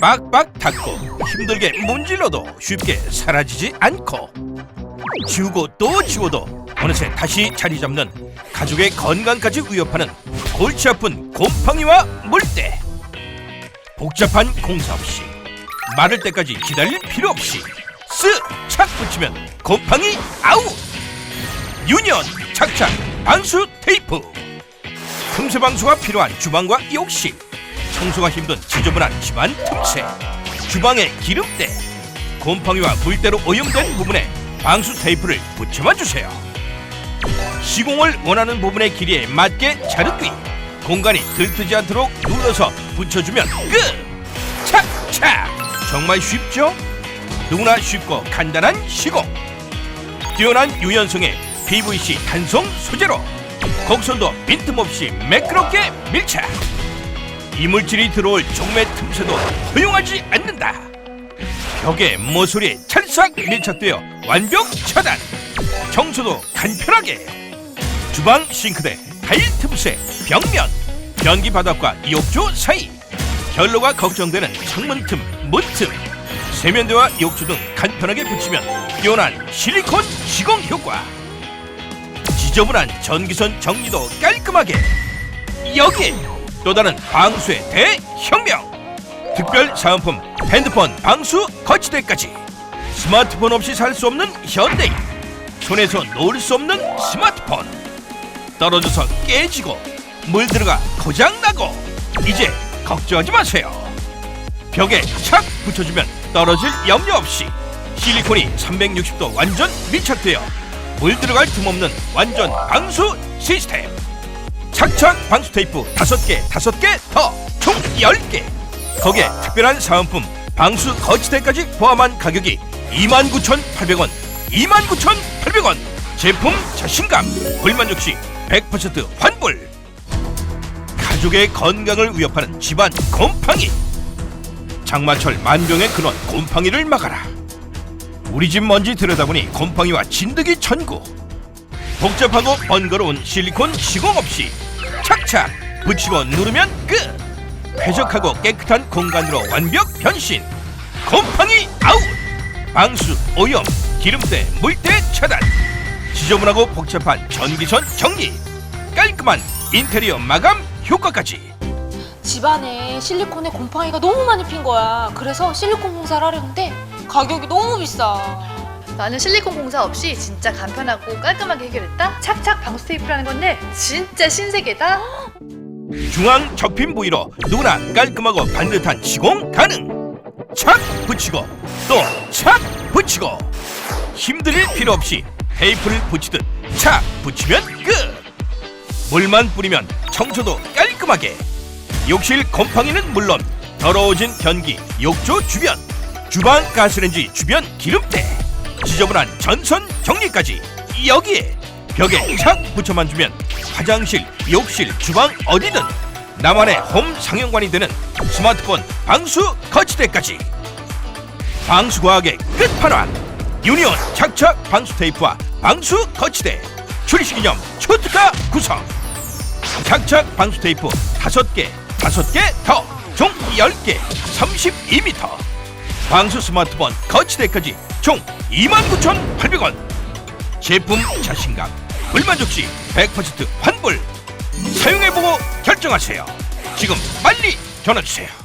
빡빡 닦고 힘들게 문질러도 쉽게 사라지지 않고 지우고 또 지워도 어느새 다시 자리 잡는 가족의 건강까지 위협하는 골치 아픈 곰팡이와 물때. 복잡한 공사 없이 마를 때까지 기다릴 필요 없이 쓱착 붙이면 곰팡이 아웃! 유년 착착 방수 테이프. 틈새 방수가 필요한 주방과 욕실 청소가 힘든 지저분한 집안 틈새. 주방의 기름때. 곰팡이와 물때로 오염된 부분에 방수 테이프를 붙여만 주세요. 시공을 원하는 부분의 길이에 맞게 자르기 공간이 들뜨지 않도록 눌러서 붙여주면 끝! 착착! 정말 쉽죠? 누구나 쉽고 간단한 시공. 뛰어난 유연성의 PVC 단성 소재로 곡선도 빈틈없이 매끄럽게 밀착 이물질이 들어올 종매 틈새도 허용하지 않는다. 벽에 모서리에 찰싹 밀착되어 완벽 차단. 청소도 간편하게. 주방 싱크대 타일 틈새 벽면 변기 바닥과 욕조 사이. 결로가 걱정되는 창문 틈 문틈. 세면대와 욕조 등 간편하게 붙이면 뛰어난 실리콘 시공 효과. 지저분한 전기선 정리도 깔끔하게. 여기에 또 다른 방수의 대혁명. 특별 사은품 핸드폰 방수 거치대까지. 스마트폰 없이 살 수 없는 현대인. 손에서 놓을 수 없는 스마트폰. 떨어져서 깨지고 물 들어가 고장나고. 이제 걱정하지 마세요. 벽에 착 붙여주면 떨어질 염려 없이. 실리콘이 360도 완전 밀착되어 물 들어갈 틈 없는 완전 방수 시스템 착착 방수 테이프 다섯 개 다섯 개 더 총 열 개. 거기에 특별한 사은품 방수 거치대까지 포함한 가격이 29,800원 29,800원. 제품 자신감 불만족 시 100% 환불. 가족의 건강을 위협하는 집안 곰팡이. 장마철 만병의 근원 곰팡이를 막아라. 우리 집 먼지 들여다보니 곰팡이와 진드기 천구 복잡하고 번거로운 실리콘 시공 없이 착착. 붙이고 누르면 끝. 쾌적하고 깨끗한 공간으로 완벽 변신. 곰팡이 아웃. 방수 오염 기름때 물때 차단. 지저분하고 복잡한 전기선 정리. 깔끔한 인테리어 마감 효과까지. 집안에 실리콘에 곰팡이가 너무 많이 핀 거야. 그래서 실리콘 공사를 하려는데 가격이 너무 비싸. 나는 실리콘 공사 없이 진짜 간편하고 깔끔하게 해결했다. 착착 방수 테이프라는 건데 진짜 신세계다. 중앙 접힌 부위로 누구나 깔끔하고 반듯한 시공 가능. 착 붙이고 또 착 붙이고. 힘들일 필요 없이 테이프를 붙이듯 착 붙이면 끝. 물만 뿌리면 청소도 깔끔하게. 욕실 곰팡이는 물론 더러워진 변기 욕조 주변 주방 가스레인지 주변 기름때 지저분한 전선 정리까지 여기에 벽에 착 붙여만 주면 화장실, 욕실, 주방 어디든 나만의 홈 상용관이 되는 스마트폰 방수 거치대까지. 방수 과학의 끝판왕 유니온 착착 방수 테이프와 방수 거치대 출시 기념 초특가 구성. 착착 방수 테이프 다섯 개 다섯 개 더총 10개 32m 방수 스마트폰 거치대까지 총 29,800원. 제품 자신감 불만족 시 100% 환불. 사용해보고 결정하세요. 지금 빨리 전화주세요